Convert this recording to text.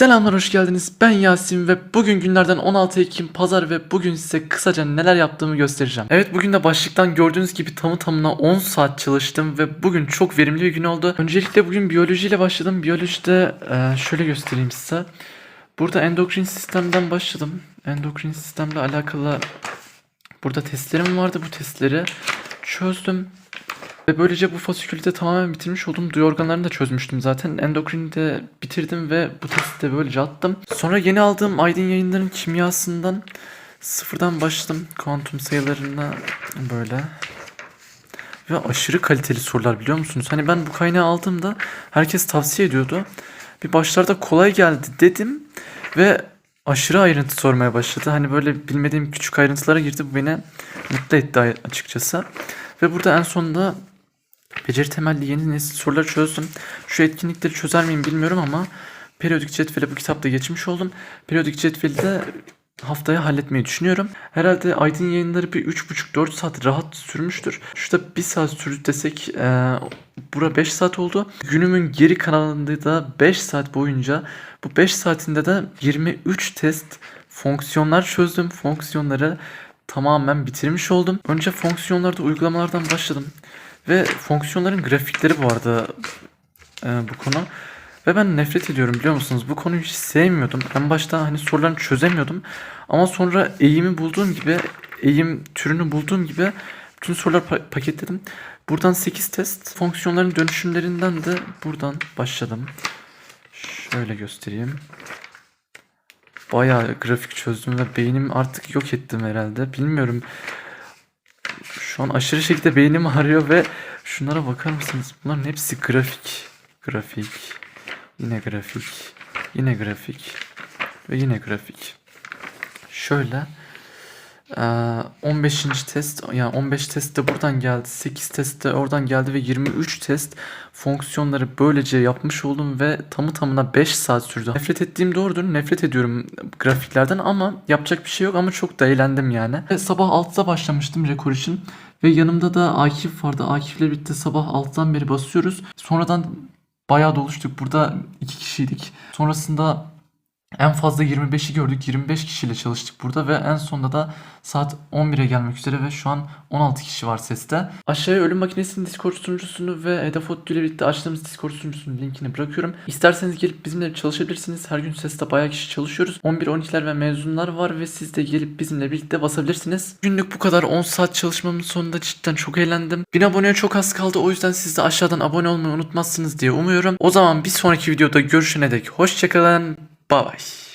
Selamlar hoş geldiniz. Ben Yasin ve bugün günlerden 16 Ekim pazar ve bugün size kısaca neler yaptığımı göstereceğim. Evet bugün de başlıktan gördüğünüz gibi tamı tamına 10 saat çalıştım ve bugün çok verimli bir gün oldu. Öncelikle bugün biyolojiyle başladım. Biyolojide e, şöyle göstereyim size. Burada endokrin sistemden başladım. Endokrin sistemle alakalı burada testlerim vardı. Bu testleri çözdüm. Ve böylece bu fasikülü tamamen bitirmiş oldum. Duyu organlarını da çözmüştüm zaten. Endokrini de bitirdim ve bu testi de böylece attım. Sonra yeni aldığım Aydın yayınların kimyasından sıfırdan başladım. Kuantum sayılarına böyle. Ve aşırı kaliteli sorular biliyor musunuz? Hani ben bu kaynağı aldığımda herkes tavsiye ediyordu. Bir başlarda kolay geldi dedim ve aşırı ayrıntı sormaya başladı. Hani böyle bilmediğim küçük ayrıntılara girdi. Bu beni mutlu etti açıkçası. Ve burada en sonunda beceri temelli yeni nesil soruları çözdüm. Şu etkinlikleri çözer miyim bilmiyorum ama periyodik cetvele bu kitapta geçmiş oldum. Periyodik cetveli de haftaya halletmeyi düşünüyorum. Herhalde Aydın yayınları bir 3,5-4 saat rahat sürmüştür. Şurada 1 saat sürdü desek e, bura 5 saat oldu. Günümün geri kalanında da 5 saat boyunca bu 5 saatinde de 23 test fonksiyonlar çözdüm. Fonksiyonları tamamen bitirmiş oldum. Önce fonksiyonlarda uygulamalardan başladım. Ve fonksiyonların grafikleri bu arada e, bu konu. Ve ben nefret ediyorum biliyor musunuz? Bu konuyu hiç sevmiyordum. En başta hani sorularını çözemiyordum. Ama sonra eğimi bulduğum gibi, eğim türünü bulduğum gibi bütün soruları pa- paketledim. Buradan 8 test. Fonksiyonların dönüşümlerinden de buradan başladım. Şöyle göstereyim. Bayağı grafik çözdüm ve beynim artık yok ettim herhalde. Bilmiyorum. Şu an aşırı şekilde beynim ağrıyor ve şunlara bakar mısınız? Bunların hepsi grafik. Grafik. Yine grafik. Yine grafik. Ve yine grafik. Şöyle. Eee, 15. test yani 15 test de buradan geldi. 8 test de oradan geldi ve 23 test fonksiyonları böylece yapmış oldum ve tamı tamına 5 saat sürdü. Nefret ettiğim doğrudur. Nefret ediyorum grafiklerden ama yapacak bir şey yok ama çok da eğlendim yani. Ve sabah 6'da başlamıştım rekor için ve yanımda da Akif vardı. Akif'le birlikte sabah 6'dan beri basıyoruz. Sonradan bayağı doluştuk. Burada 2 kişiydik. Sonrasında en fazla 25'i gördük. 25 kişiyle çalıştık burada ve en sonunda da saat 11'e gelmek üzere ve şu an 16 kişi var seste. Aşağıya Ölüm Makinesi'nin Discord sunucusunu ve Hedefot ile birlikte açtığımız Discord sunucusunun linkini bırakıyorum. İsterseniz gelip bizimle çalışabilirsiniz. Her gün seste bayağı kişi çalışıyoruz. 11-12'ler ve mezunlar var ve siz de gelip bizimle birlikte basabilirsiniz. Günlük bu kadar 10 saat çalışmamın sonunda cidden çok eğlendim. 1000 aboneye çok az kaldı o yüzden siz de aşağıdan abone olmayı unutmazsınız diye umuyorum. O zaman bir sonraki videoda görüşene dek hoşçakalın. Babaś.